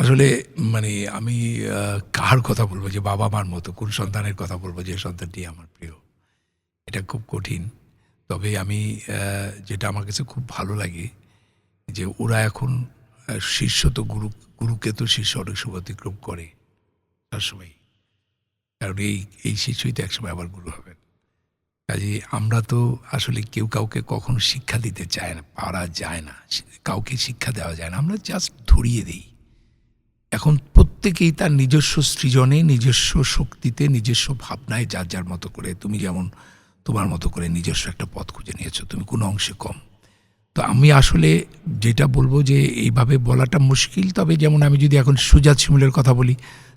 আসলে মানে আমি কার কথা বলব? যে বাবা মার মতো, কোন সন্তানের কথা বলব? যে সন্তানটি আমার প্রিয়। এটা খুব কঠিন। তবে আমি যেটা আমার কাছে খুব ভালো লাগে, যে ওরা এখন শিষ্য তো গুরু, গুরুকে তো শিষ্য অনেক সময় অতিক্রম করে সবসময় কারণ এই এই শিষ্যই তো একসময় আবার গুরু হবেন। কাজে আমরা তো আসলে কেউ কাউকে কখনো শিক্ষা দিতে চায় না, পারা যায় না, কাউকে শিক্ষা দেওয়া যায় না। আমরা জাস্ট ধরিয়ে দিই। এখন প্রত্যেকেই তার নিজস্ব সৃজনে, নিজস্ব শক্তিতে, নিজস্ব ভাবনায় যার যার মতো করে, তুমি যেমন তোমার মতো করে নিজস্ব একটা পথ খুঁজে নিয়েছো, তুমি কোনো অংশে কম। তো আমি আসলে যেটা বলব যে, এইভাবে বলাটা মুশকিল, তবে যেমন আমি যদি এখন সুজাত শিমুলের কথা বলি,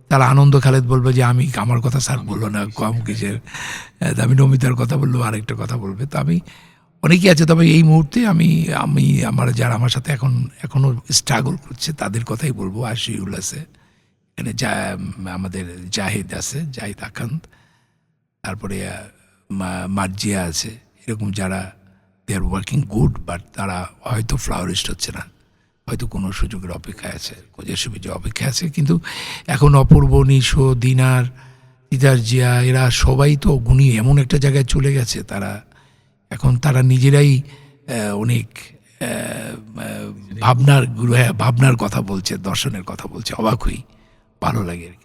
তারা আনন্দ খালেদ বলবে যে, আমি আমার কথা স্যার বলল না, কম কিসের? আমি নমিতার কথা বলল আরেকটা কথা বলবে। তো আমি অনেকেই আছে, তবে এই মুহূর্তে আমি আমি আমার যারা আমার সাথে এখন এখনও স্ট্রাগল করছে, তাদের কথাই বলব। আশিউল আছে, এখানে যা আমাদের জাহিদ আছে, জাহিদ আকান্ত তারপরে মার্জিয়া আছে। এরকম যারা they are working good but তারা হয়তো ফ্লাওয়ারিস্ট হচ্ছে না। হয়তো কোনো সুযোগের অপেক্ষায় আছে কোজের সুবিধা অপেক্ষায় আছে। কিন্তু এখন অপূর্ব, নিশো, দিনার তিতার জিয়া, এরা সবাই তো গুণী, এমন একটা জায়গায় চলে গেছে। তারা এখন তারা নিজেরাই অনেক ভাবনার হ্যাঁ ভাবনার কথা বলছে, দর্শনের কথা বলছে, অবাক হই, ভালো লাগে আর কি।